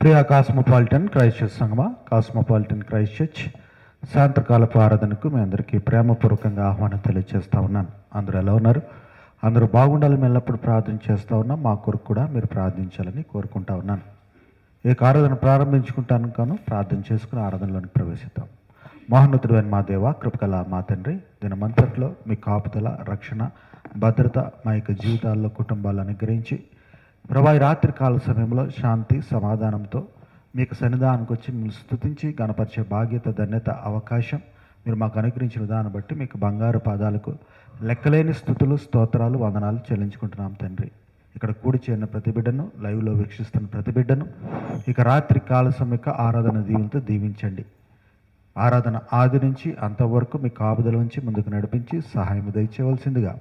Priya cosmopolitan Christ church సంగమా cosmopolitan Christ church సాయంత్రకాలపు ఆరాధనకు మీ అందరికీ ప్రేమపూర్వకంగా ఆహ్వానం తెలియజేస్తూ ఉన్నాను. అందరూ ఎలా ఉన్నారు? అందరూ బాగుండాలని ఎల్లప్పుడూ ప్రార్థన చేస్తూ ఉన్నాం మా కొరకు కూడా మీరు ప్రార్థించాలని కోరుకుంటా ఉన్నాను. ఈ యొక్క ఆరాధన ప్రారంభించుకుంటాను కాను ప్రార్థన చేసుకుని ఆరాధనలోకి ప్రవేశిద్దాం. మహోన్నతుడైన మా దేవ కృపకల మా తండ్రి దినమంతట్లో మీ కాపుదల రక్షణ భద్రత మా యొక్క జీవితాల్లో కుటుంబాలు అనుగ్రహించి ప్రభా ఈ రాత్రి కాల సమయంలో శాంతి సమాధానంతో మీకు సన్నిధానానికి వచ్చి మిమ్మల్ని స్తుతించి గణపరిచే బాధ్యత ధన్యత అవకాశం మీరు మాకు అనుగ్రహించిన విధానం బట్టి మీకు బంగారు పాదాలకు లెక్కలేని స్థుతులు స్తోత్రాలు వందనాలు చెల్లించుకుంటున్నాం తండ్రి. ఇక్కడ కూడి చేరిన ప్రతి బిడ్డను లైవ్లో వీక్షిస్తున్న ప్రతి బిడ్డను ఇక రాత్రి కాల సమయక ఆరాధన దీవులతో దీవించండి. ఆరాధన ఆది నుంచి అంతవరకు మీ కాపుదల ఉంచి ముందుకు నడిపించి సహాయం దయచేయవలసిందిగా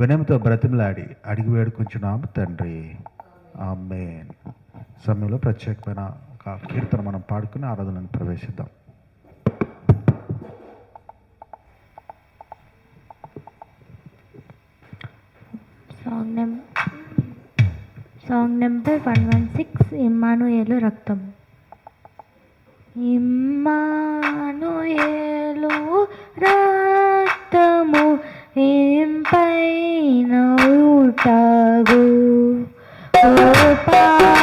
వినయంతో బ్రతిమలాడి అడిగి వేడుకుంటున్నాము తండ్రి. ఆమె సమయంలో ప్రత్యేకమైన ఒక కీర్తన మనం పాడుకుని ఆరాధనను ప్రవేశిద్దాం. Song నెం song number one one six Immanuel రక్తం ఇమ్మానుయేలు రక్తము ఏం పైన ఓ పాపి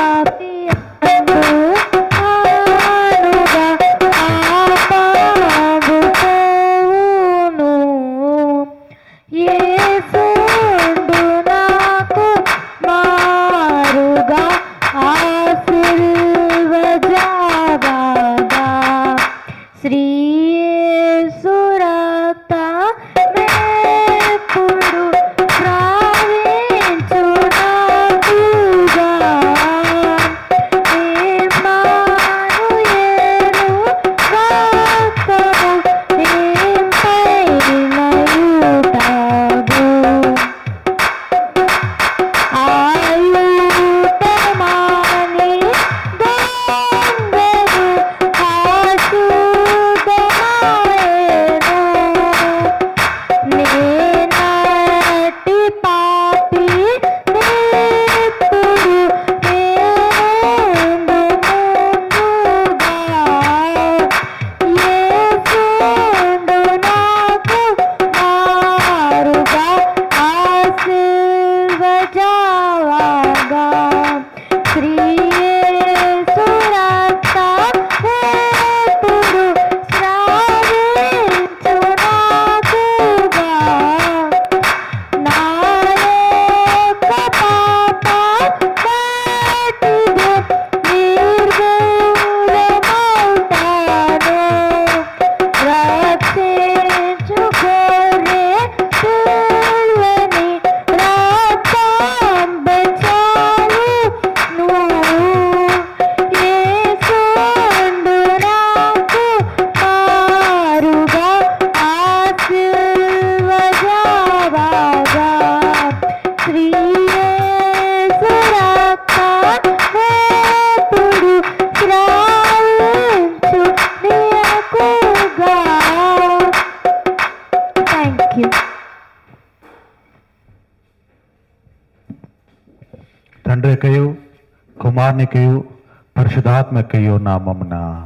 నామమున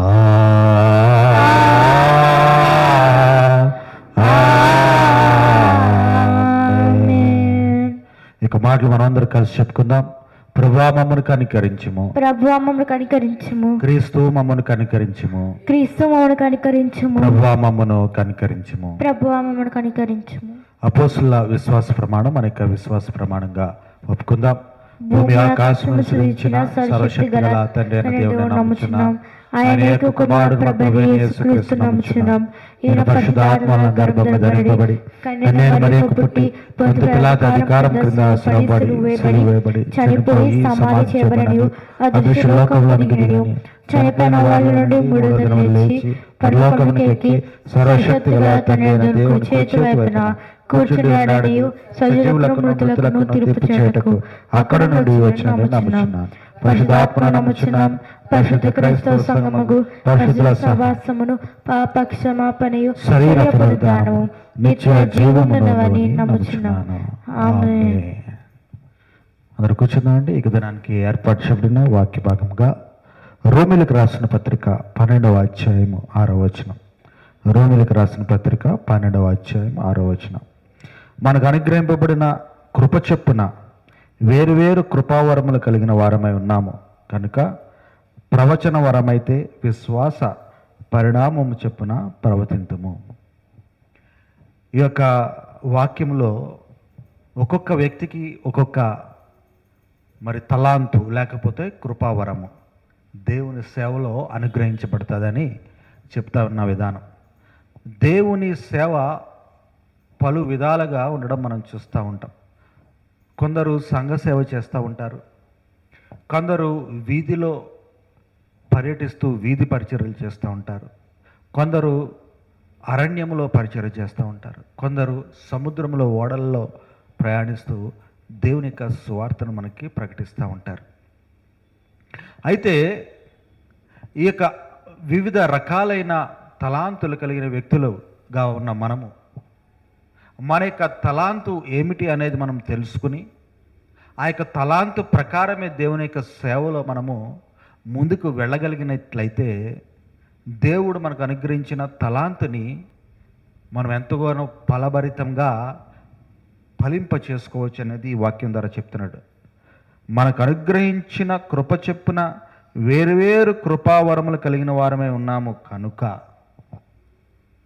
ఆ Amen. ఇక మాటలు మనందరూ కలిసి చెప్పుకుందాం. ప్రభా మమ్మను కనికరించుము. ప్రభు మమ్మల్ని కనికరించుము. క్రీస్తు మమ్మను కనికరించుము. క్రీస్తు మమ్మల్ని కనికరించుము. ప్రభా మమ్మను కనికరించుము. ప్రభు మమ్మల్ని కనికరించుము. అపోసుల విశ్వాస ప్రమాణం యొక్క విశ్వాస ప్రమాణంగా ఒప్పుకుందాం. భూమి ఆకాశం సృజించిన సర్వశక్తి గల తండ్రి అయిన దేవుడు నమ్ముచున్నాం. ఆయన యొక్క కుమారుడు యేసుక్రీస్తు నమ్ముచున్నాం. ఈయన పరిశుద్ధాత్మల గర్భము ధరింపబడి కన్యక మరియకు పుట్టి పొంతు పిలాత అధికారం క్రింద చనిపోయి సమాధి చనిపోయిన వాళ్ళ నుండి మూడో దినములు లేచి పరలోకమునికి ఎక్కి సర్వశక్తి గల తండ్రి అయిన దేవుని చేతి వైపున కూర్చున్నాడని సజీవులకు మృతులకు తీర్పు చేయటకు అక్కడ నుండి వచ్చినని నమ్ముచున్నాను. పరిశుధాత్మ నమ్ముచున్నాం. పరిశుద్ధ క్రైస్తవ సంగమగు పరిశుద్ధుల సహవాసమును పాప క్షమాపణయు శరీర పునరుద్ధానము నిత్య జీవమునవని నమ్ముచున్నాను. ఆమేన్. అందరు కూర్చుందామండి ఇక దినానికి ఏర్పాటు చేయబడిన వాక్య భాగంగా రోమిలకు రాసిన పత్రిక పన్నెండవ అధ్యాయము ఆరో వచనం. రోమిలకు రాసిన పత్రిక పన్నెండవ అధ్యాయం ఆరో వచనం. మనకు అనుగ్రహింపబడిన కృప చెప్పున వేరువేరు కృపావరములు కలిగిన వారమై ఉన్నాము. కనుక ప్రవచన వరమైతే విశ్వాస పరిణామము చెప్పున ప్రవచింతుము ఈ యొక్క వాక్యంలో ఒక్కొక్క వ్యక్తికి ఒక్కొక్క మరి తలాంతు లేకపోతే కృపావరము. దేవుని సేవలో అనుగ్రహించబడుతుందని చెప్తా ఉన్న విధానం. దేవుని సేవ పలు విధాలుగా ఉండడం మనం చూస్తూ ఉంటాం. కొందరు సంఘ సేవ చేస్తూ ఉంటారు. కొందరు వీధిలో పర్యటిస్తూ వీధి పరిచర్యలు చేస్తూ ఉంటారు. కొందరు అరణ్యంలో పరిచర్య చేస్తూ ఉంటారు. కొందరు సముద్రంలో ఓడల్లో ప్రయాణిస్తూ దేవుని యొక్క సువార్తను మనకి ప్రకటిస్తూ ఉంటారు. అయితే ఈ యొక్క వివిధ రకాలైన తలాంతులు కలిగిన వ్యక్తులుగా ఉన్న మనము మన యొక్క తలాంతు ఏమిటి అనేది మనం తెలుసుకుని ఆ యొక్క తలాంతు ప్రకారమే దేవుని యొక్క సేవలో మనము ముందుకు వెళ్ళగలిగినట్లయితే దేవుడు మనకు అనుగ్రహించిన తలాంతుని మనం ఎంతగానో ఫలభరితంగా ఫలింప చేసుకోవచ్చు అనేది ఈ వాక్యం ద్వారా చెప్తున్నాడు. మనకు అనుగ్రహించిన కృప చెప్పున వేరువేరు కృపావరములు కలిగిన వారమే ఉన్నాము కనుక.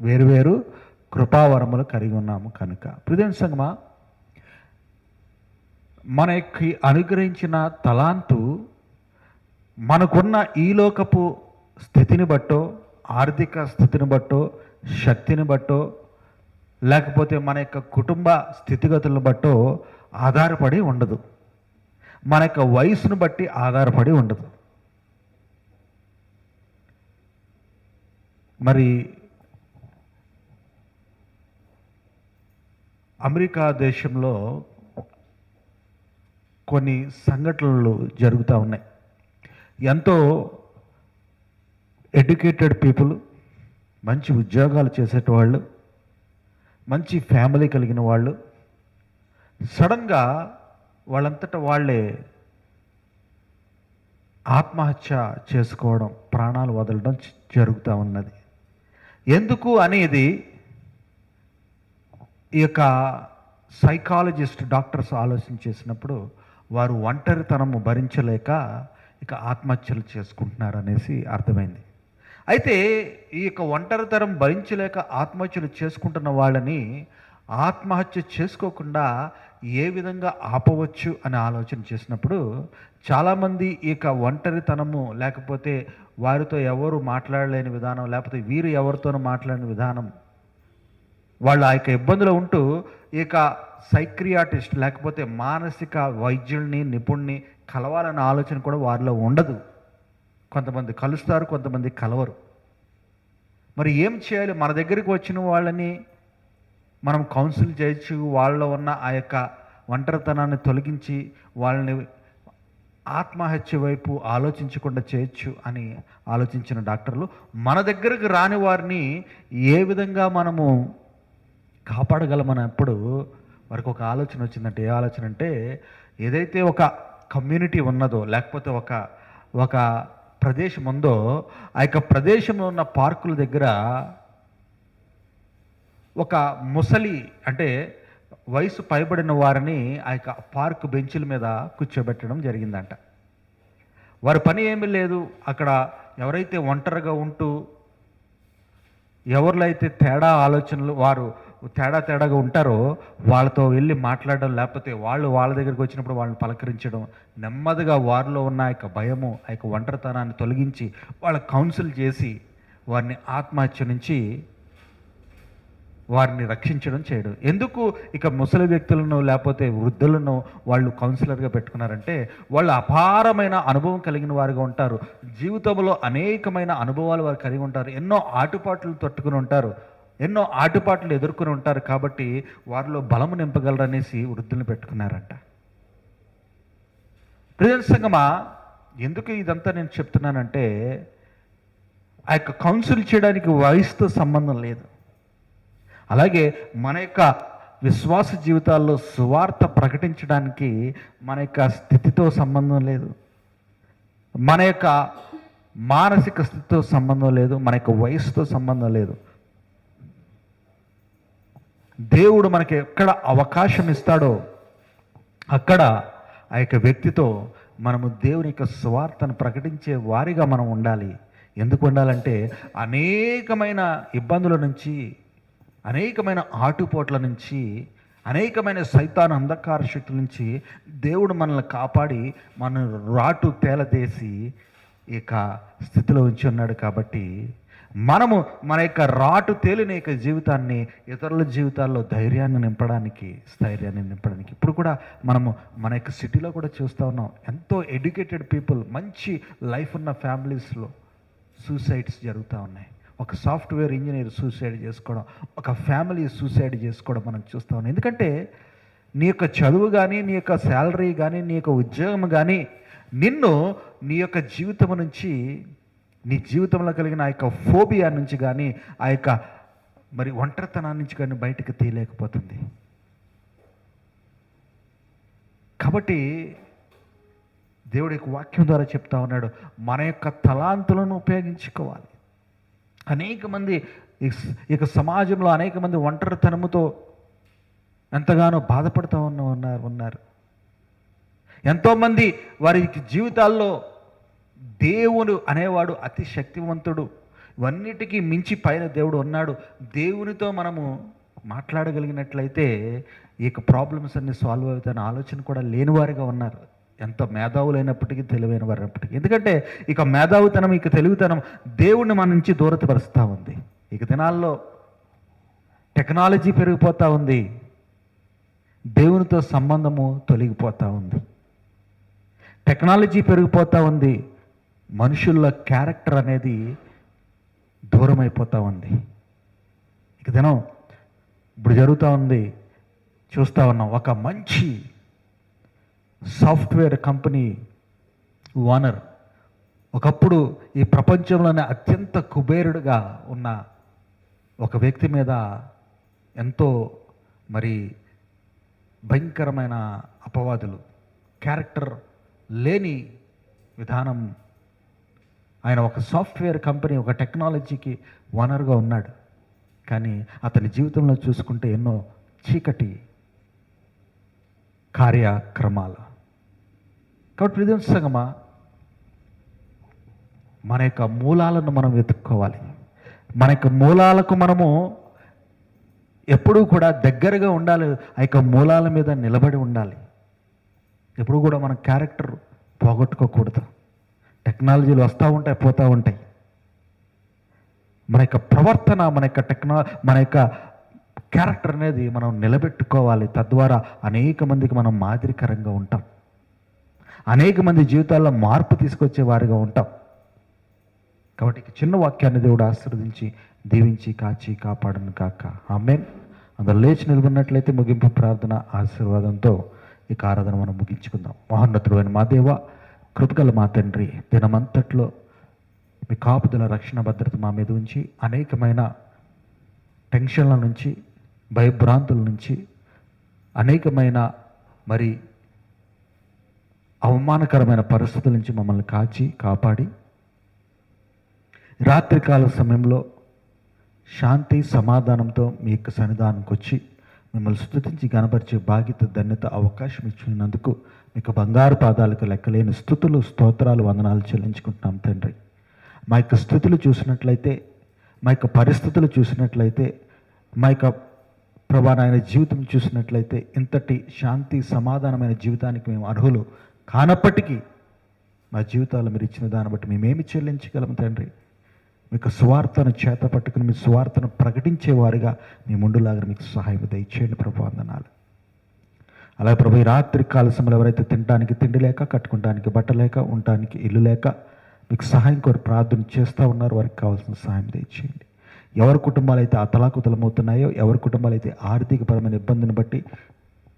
వేరువేరు కృపావరములు కలిగి ఉన్నాము కనుక. ప్రదేశ సంగమా మనకి అనుగ్రహించిన తలాంతు మనకున్న ఈ లోకపు స్థితిని బట్టో ఆర్థిక స్థితిని బట్టో శక్తిని బట్టో లేకపోతే మన యొక్క కుటుంబ స్థితిగతులను బట్టో ఆధారపడి ఉండదు. మన యొక్క వయసును బట్టి ఆధారపడి ఉండదు. మరి అమెరికా దేశంలో కొన్ని సంఘటనలు జరుగుతూ ఉన్నాయి. ఎంతో ఎడ్యుకేటెడ్ పీపుల్ మంచి ఉద్యోగాలు చేసేటవాళ్ళు మంచి ఫ్యామిలీ కలిగిన వాళ్ళు సడన్గా వాళ్ళంతటా వాళ్ళే ఆత్మహత్య చేసుకోవడం ప్రాణాలు వదలడం జరుగుతూ ఉన్నది. ఎందుకు అనేది ఈ యొక్క సైకాలజిస్ట్ డాక్టర్స్ ఆలోచన చేసినప్పుడు వారు ఒంటరితనము భరించలేక ఇక ఆత్మహత్యలు చేసుకుంటున్నారు అనేసి అర్థమైంది. అయితే ఈ యొక్క ఒంటరితనం భరించలేక ఆత్మహత్యలు చేసుకుంటున్న వాళ్ళని ఆత్మహత్య చేసుకోకుండా ఏ విధంగా ఆపవచ్చు అని ఆలోచన చేసినప్పుడు చాలామంది ఈ యొక్క ఒంటరితనము లేకపోతే వారితో ఎవరు మాట్లాడలేని విధానం లేకపోతే వీరు ఎవరితోనూ మాట్లాడని విధానం వాళ్ళు ఆ యొక్క ఇబ్బందులో ఉంటూ ఇక సైక్రియాటిస్ట్ లేకపోతే మానసిక వైద్యుల్ని నిపుణ్ణి కలవాలన్న ఆలోచన కూడా వారిలో ఉండదు. కొంతమంది కలుస్తారు కొంతమంది కలవరు. మరి ఏం చేయాలి? మన దగ్గరికి వచ్చిన వాళ్ళని మనం కౌన్సిల్ చేయొచ్చు వాళ్ళలో ఉన్న ఆ యొక్క ఒంటరితనాన్ని తొలగించి వాళ్ళని ఆత్మహత్య వైపు ఆలోచించకుండా చేయొచ్చు అని ఆలోచించిన డాక్టర్లు మన దగ్గరకు రాని వారిని ఏ విధంగా మనము కాపాడగలమన్నప్పుడు వారికి ఒక ఆలోచన వచ్చిందంటే ఏ ఆలోచన అంటే ఏదైతే ఒక కమ్యూనిటీ ఉన్నదో లేకపోతే ఒక ఒక ప్రదేశం ఉందో ఆ యొక్క ప్రదేశంలో ఉన్న పార్కుల దగ్గర ఒక ముసలి అంటే వయసు పైబడిన వారిని ఆ యొక్క పార్క్ బెంచుల మీద కూర్చోబెట్టడం జరిగిందంట. వారి పని ఏమీ లేదు. అక్కడ ఎవరైతే ఒంటరిగా ఉంటూ ఎవరిలో అయితే తేడా ఆలోచనలు వారు తేడా తేడాగా ఉంటారో వాళ్ళతో వెళ్ళి మాట్లాడడం లేకపోతే వాళ్ళు వాళ్ళ దగ్గరికి వచ్చినప్పుడు వాళ్ళని పలకరించడం నెమ్మదిగా వారిలో ఉన్న ఆ యొక్క భయము ఆ యొక్క ఒంటరితనాన్ని తొలగించి వాళ్ళ కౌన్సిల్ చేసి వారిని ఆత్మహత్య నుంచి వారిని రక్షించడం చేయడం. ఎందుకు ఇక ముసలి వ్యక్తులను లేకపోతే వృద్ధులను వాళ్ళు కౌన్సిలర్గా పెట్టుకున్నారంటే వాళ్ళు అపారమైన అనుభవం కలిగిన వారుగా ఉంటారు. జీవితంలో అనేకమైన అనుభవాలు వారు కలిగి ఉంటారు. ఎన్నో ఆటుపాట్లు తట్టుకుని ఉంటారు. ఎన్నో ఆటుపాట్లు ఎదుర్కొని ఉంటారు కాబట్టి వారిలో బలము నింపగలరనేసి వృద్ధులను పెట్టుకున్నారంట. ప్రజల సంగమా ఎందుకు ఇదంతా నేను చెప్తున్నానంటే ఆ యొక్క కౌన్సిల్ చేయడానికి వయసుతో సంబంధం లేదు. అలాగే మన యొక్క విశ్వాస జీవితాల్లో సువార్త ప్రకటించడానికి మన యొక్క స్థితితో సంబంధం లేదు. మన యొక్క మానసిక స్థితితో సంబంధం లేదు మన యొక్క వయసుతో సంబంధం లేదు. దేవుడు మనకి ఎక్కడ అవకాశం ఇస్తాడో అక్కడ ఆ యొక్క వ్యక్తితో మనము దేవుని యొక్క స్వార్థను ప్రకటించే వారిగా మనం ఉండాలి. ఎందుకు ఉండాలంటే అనేకమైన ఇబ్బందుల నుంచి అనేకమైన ఆటుపోట్ల నుంచి అనేకమైన సైతాన్ అంధకార శక్తుల నుంచి దేవుడు మనల్ని కాపాడి మన రాటు తేలదేసి ఇక స్థితిలో ఉంచి ఉన్నాడు కాబట్టి మనము మన యొక్క రాటు తేలిన యొక్క జీవితాన్ని ఇతరుల జీవితాల్లో ధైర్యాన్ని నింపడానికి స్థైర్యాన్ని నింపడానికి. ఇప్పుడు కూడా మనము మన యొక్క సిటీలో కూడా చూస్తూ ఉన్నాం. ఎంతో ఎడ్యుకేటెడ్ పీపుల్ మంచి లైఫ్ ఉన్న ఫ్యామిలీస్లో సూసైడ్స్ జరుగుతూ ఉన్నాయి. ఒక సాఫ్ట్వేర్ ఇంజనీర్ సూసైడ్ చేసుకోవడం ఒక ఫ్యామిలీ సూసైడ్ చేసుకోవడం మనం చూస్తూ ఉన్నాం. ఎందుకంటే నీ యొక్క చదువు కానీ నీ యొక్క శాలరీ కానీ నీ యొక్క ఉద్యోగం కానీ నిన్ను నీ యొక్క జీవితం నుంచి నీ జీవితంలో కలిగిన ఆ యొక్క ఫోబియా నుంచి కానీ ఆ యొక్క మరి ఒంటరితనాన్ని నుంచి కానీ బయటకు తీయలేకపోతుంది. కాబట్టి దేవుడి యొక్క వాక్యం ద్వారా చెప్తా ఉన్నాడు మన యొక్క తలాంతులను ఉపయోగించుకోవాలి. అనేక మంది ఈ ఇక సమాజంలో అనేక మంది ఒంటరితనముతో ఎంతగానో బాధపడుతూ ఉన్న ఉన్నారు ఉన్నారు. ఎంతోమంది వారి జీవితాల్లో దేవుడు అనేవాడు అతి శక్తివంతుడు. ఇవన్నిటికీ మించి పైన దేవుడు ఉన్నాడు. దేవునితో మనము మాట్లాడగలిగినట్లయితే ఈ యొక్క ప్రాబ్లమ్స్ అన్ని సాల్వ్ అవుతాయన్న ఆలోచన కూడా లేనివారుగా ఉన్నారు. ఎంత మేధావులైనప్పటికీ తెలివైన వారైనప్పటికీ. ఎందుకంటే ఇక మేధావుతనం ఇక తెలుగుతనం దేవుణ్ణి మన నుంచి దూరతపరుస్తూ ఉంది. ఇక దినాల్లో టెక్నాలజీ పెరిగిపోతూ ఉంది. దేవునితో సంబంధము తొలగిపోతూ ఉంది. టెక్నాలజీ పెరిగిపోతూ ఉంది. మనుషుల్లో క్యారెక్టర్ అనేది దూరం అయిపోతూ ఉంది. ఇక దినం ఇప్పుడు జరుగుతూ ఉంది చూస్తూ ఉన్నాం. ఒక మంచి సాఫ్ట్వేర్ కంపెనీ ఓనర్ ఒకప్పుడు ఈ ప్రపంచంలోనే అత్యంత కుబేరుడుగా ఉన్న ఒక వ్యక్తి మీద ఎంతో మరి భయంకరమైన అపవాదులు క్యారెక్టర్ లేని విధానం ఆయన ఒక సాఫ్ట్వేర్ కంపెనీ ఒక టెక్నాలజీకి ఓనర్గా ఉన్నాడు. కానీ అతని జీవితంలో చూసుకుంటే ఎన్నో చీకటి కార్యక్రమాలు. కాబట్టి ప్రియం సంగమా మన యొక్క మూలాలను మనం వెతుక్కోవాలి. మన యొక్క మూలాలకు మనము ఎప్పుడూ కూడా దగ్గరగా ఉండాలి. ఆ యొక్క మూలాల మీద నిలబడి ఉండాలి. ఎప్పుడు కూడా మన క్యారెక్టర్ పోగొట్టుకోకూడదు. టెక్నాలజీలు వస్తూ ఉంటాయి పోతూ ఉంటాయి. మన యొక్క ప్రవర్తన మన యొక్క టెక్నా మన యొక్క క్యారెక్టర్ అనేది మనం నిలబెట్టుకోవాలి. తద్వారా అనేక మందికి మనం మాదిరికరంగా ఉంటాం. అనేక మంది జీవితాల్లో మార్పు తీసుకొచ్చే వారిగా ఉంటాం. కాబట్టి చిన్న వాక్యాన్ని దేవుడు ఆశీర్వదించి దీవించి కాచి కాపాడను కాక ఆమెన్. అందరు లేచి నిలబడినట్లయితే ముగింపు ప్రార్థన ఆశీర్వాదంతో ఈ ఆరాధన మనం ముగించుకుందాం. మహోన్నతుడు అయిన మా దేవ కృపగల మా తండ్రి దినమంతట్లో మీ కాపుదల రక్షణ భద్రత మా మీద ఉంచి అనేకమైన టెన్షన్ల నుంచి భయభ్రాంతుల నుంచి అనేకమైన మరి అవమానకరమైన పరిస్థితుల నుంచి మమ్మల్ని కాచి కాపాడి రాత్రికాల సమయంలో శాంతి సమాధానంతో మీ యొక్క సన్నిధానంకి వచ్చి మిమ్మల్ని స్థుతించి గనపరిచే బాధ్యత ధన్యత అవకాశం ఇచ్చినందుకు మీకు బంగారు పాదాలకు లెక్కలేని స్థుతులు స్తోత్రాలు వందనాలు చెల్లించుకుంటున్నాం తండ్రి. మా యొక్క స్థుతులు చూసినట్లయితే మా యొక్క పరిస్థితులు చూసినట్లయితే మా యొక్క ప్రభా నాయన జీవితం చూసినట్లయితే ఇంతటి శాంతి సమాధానమైన జీవితానికి మేము అర్హులు కానప్పటికీ మా జీవితాలు మీరు ఇచ్చిన దాన్ని బట్టి మేమేమి చెల్లించగలము తండ్రి? మీకు స్వార్థను చేత పట్టుకుని మీ స్వార్థను ప్రకటించేవారుగా మీ ముందులాగా మీకు సహాయం దయచేయండి ప్రభు వందనాలు. అలాగే ప్రభు ఈ రాత్రి కాల సమయంలో ఎవరైతే తినడానికి తిండి లేక కట్టుకుంటానికి బట్ట లేక ఉండటానికి ఇల్లు లేక మీకు సహాయం కోరి ప్రార్థన చేస్తూ ఉన్నారు వారికి కావాల్సిన సహాయం దయచేయండి. ఎవరి కుటుంబాలు అయితే అతలాకుతలమవుతున్నాయో ఎవరి కుటుంబాలు అయితే ఆర్థికపరమైన ఇబ్బందిని బట్టి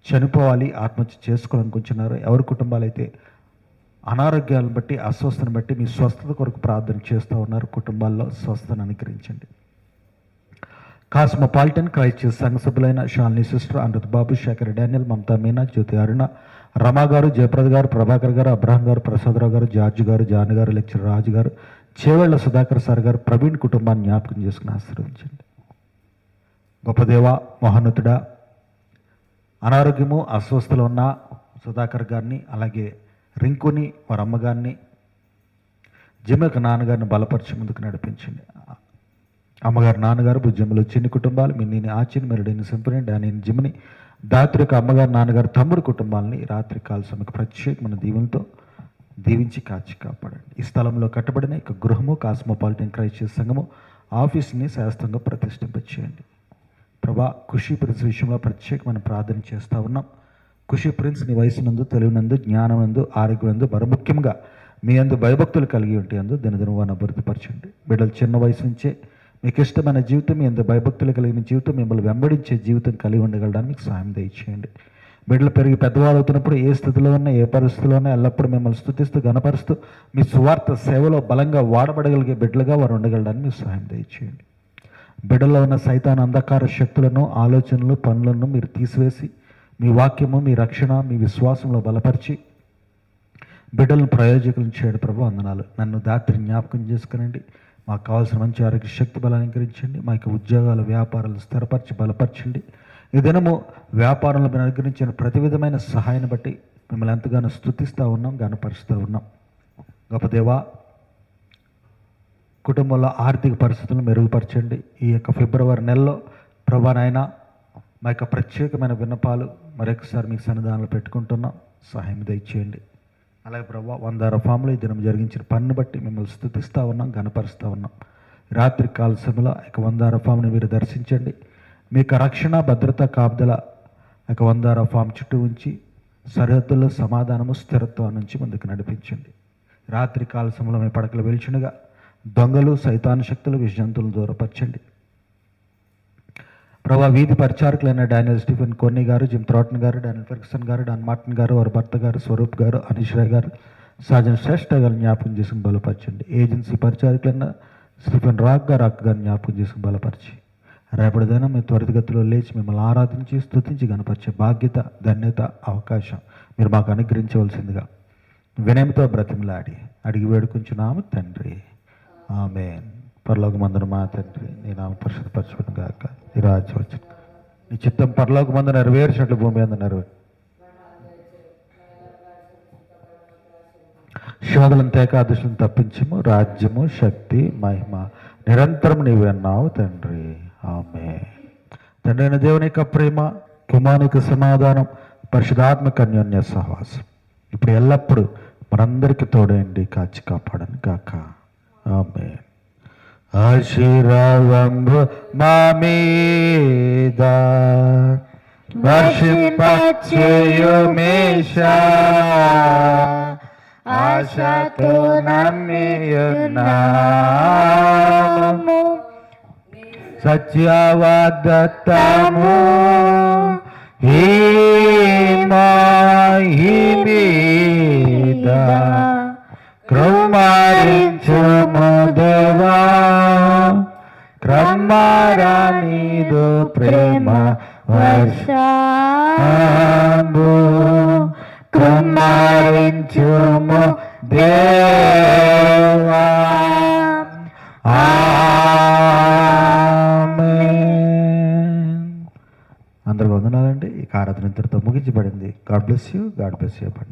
చనిపోవాలి ఆత్మహత్య చేసుకోవాలనుకుంటున్నారో ఎవరి కుటుంబాలు అయితే అనారోగ్యాలను బట్టి అస్వస్థను బట్టి మీ స్వస్థత కొరకు ప్రార్థన చేస్తూ ఉన్నారు కుటుంబాల్లో స్వస్థను అనుగ్రహించండి. కాస్మోపాలిటన్ క్రైస్ట్ సంఘ సభ్యులైన షాలిని సిస్టర్ అమృత్ బాబు శేఖర్ డానియల్ మమతా మీనా జ్యోతి అరుణ రమా గారు జయప్రద్ గారు ప్రభాకర్ గారు అబ్రహం గారు ప్రసాదరావు గారు జార్జ్ గారు జాన్ గారు లెక్చర్ రాజు గారు చేవేళ్ళ సుధాకర్ సార్ గారు ప్రవీణ్ కుటుంబాన్ని జ్ఞాపకం చేసుకుని ఆశీర్వదించండి. గొప్పదేవ మహోన్నతుడా అనారోగ్యము అస్వస్థలు ఉన్న సుధాకర్ గారిని అలాగే రింకుని వారి అమ్మగారిని నాన్నగారిని బలపరిచి ముందుకు నడిపించండి. అమ్మగారు నాన్నగారు భుజంలో చిన్ని కుటుంబాలు మిన్నీని ఆచిని మెరుడైన సింపుని డానిని జిమ్ని దాత్రిక అమ్మగారు నాన్నగారు తమ్ముడు కుటుంబాలని రాత్రి కాల సమయకు ప్రత్యేకమైన దీవులతో దీవించి కాచి కాపాడండి. ఈ స్థలంలో కట్టబడిన ఇక గృహము కాస్మోపాలిటన్ క్రైస్ట్ సంఘము ఆఫీస్ని శాస్త్రంగా ప్రతిష్ఠింపచేయండి. ప్రభా ఖుషి ప్రిన్స్ విషయంలో ప్రత్యేకమైన ప్రార్థన చేస్తూ ఉన్నాం. ఖుషి ప్రిన్స్ నీ వయసునందు తెలివినందు జ్ఞానమందు ఆరోగ్యమందు మరి ముఖ్యంగా మీ అందు భయభక్తులు కలిగి ఉంటే అందు దినదిన వారిని అభివృద్ధిపరచండి. బిడ్డలు చిన్న వయసు నుంచే మీకు ఇష్టమైన జీవితం మీ భయభక్తులు కలిగిన జీవితం మిమ్మల్ని వెంబడించే జీవితం కలిగి ఉండగలడానికి మీకు సాయం దయచేయండి. బిడ్డలు పెరిగి పెద్దవాళ్ళు అవుతున్నప్పుడు ఏ స్థితిలో ఉన్నా ఏ పరిస్థితిలో ఉన్నా ఎల్లప్పుడూ మిమ్మల్ని స్థుతిస్తూ గనపరుస్తూ మీ సువార్త సేవలో బలంగా వాడబడగలిగే బిడ్డలుగా వారు ఉండగలడానికి మీకు సహాయం దయచేయండి. బిడ్డలో ఉన్న సైతాన్ అంధకార శక్తులను ఆలోచనలు పనులను మీరు తీసివేసి మీ వాక్యము మీ రక్షణ మీ విశ్వాసంలో బలపరిచి బిడ్డలను ప్రయోజకులను చేయడం ప్రభు వందనాలు. నన్ను దాత్రి జ్ఞాపకం చేసుకునండి. మాకు కావాల్సిన మంచి ఆరోగ్య శక్తి బలాన్ని అనుగ్రహించండి. మా యొక్క ఉద్యోగాలు వ్యాపారాలు స్థిరపరిచి బలపరచండి. ఈ దినము వ్యాపారంలో మీరు అనుగ్రహించిన ప్రతి విధమైన సహాయాన్ని బట్టి మిమ్మల్ని ఎంతగానో స్థుతిస్తూ ఉన్నాం గనపరుస్తూ ఉన్నాం. గొప్ప దేవా కుటుంబంలో ఆర్థిక పరిస్థితులను మెరుగుపరచండి. ఈ యొక్క ఫిబ్రవరి నెలలో ప్రభా మా యొక్క ప్రత్యేకమైన విన్నపాలు మరొకసారి మీకు సన్నిధానంలో పెట్టుకుంటున్నాం. సహాయం దయచేయండి. అలాగే ప్రభా వంద రఫాములు ఈ దినం జరిగించిన పన్ను బట్టి మిమ్మల్ని స్థుతిస్తూ ఉన్నాం గనపరుస్తూ ఉన్నాం. రాత్రి కాల సమయంలో ఇక యొక్క వంద రఫాముని మీరు దర్శించండి. మీకు రక్షణ భద్రత కాపుదల ఇక యొక్క వంద రఫాం చుట్టూ ఉంచి సరిహద్దుల్లో సమాధానము స్థిరత్వం నుంచి ముందుకు నడిపించండి. రాత్రి కాల సమయంలో మీ పడకలు వెలిచినగా దొంగలు సైతాను శక్తులు విషజంతువులు దూరపరచండి. ప్రభా వీధి పరిచారకులైన డానియల్ స్టీఫెన్ కొన్ని గారు జిమ్ త్రాటన్ గారు డానియల్ ఫెర్గ్సన్ గారు డాన్ మార్టిన్ గారు వారి భర్త గారు స్వరూప్ గారు అనీష్ రాయ్ గారు సాజన్ శ్రేష్ఠ గారు జ్ఞాపకం చేసుకుని బలపరచండి. ఏజెన్సీ పరిచారకులైన స్టీఫెన్ రాక్ గారు అక్క గారు జ్ఞాపకం చేసుకుని బలపరిచి. రేపటిదైనా మీ త్వరితగతిలో లేచి మిమ్మల్ని ఆరాధించి స్థుతించి కనపరిచే బాధ్యత ధన్యత అవకాశం మీరు మాకు అనుగ్రహించవలసిందిగా వినయంతో బ్రతిమలాడి అడిగి వేడుకుంటున్నాము తండ్రి. ఆమె పరలోక మందును మా తండ్రి నీ నామ పరిశుద్ధపరచుకుని గాక. నీ రాజ్యం వచ్చిన నీ చిత్తం పరలోక మందు నెరవేర్చినట్లు భూమి అందు నెరవేరు శోధలను తేకాదశులను తప్పించము. రాజ్యము శక్తి మహిమ నిరంతరం నీవు అన్నావు తండ్రి. ఆమె తండ్రి అయిన దేవుని యొక్క ప్రేమ కుమానికి సమాధానం పరిశుధాత్మక అన్యోన్య సహవాసం. ఇప్పుడు ఎల్లప్పుడూ మనందరికీ తోడేయండి కాచి కాపాడని కాక ఆమె ఆశీర్వాదంబు మా మీద. వర్షింపచేయుమేషా. ఆశతో నమ్మియున్నాము. సత్యవాదత్తము ఈ మాహి మీద. క్రమారించుము దేవా. క్రమారా నీదు ప్రేమ వర్షాంబు క్రమారించుము దేవా ఆమేన్. అందరూ వందనాలండి ఈ ఆరాధన ఇంతటితో ముగించబడింది God bless you God bless you పండి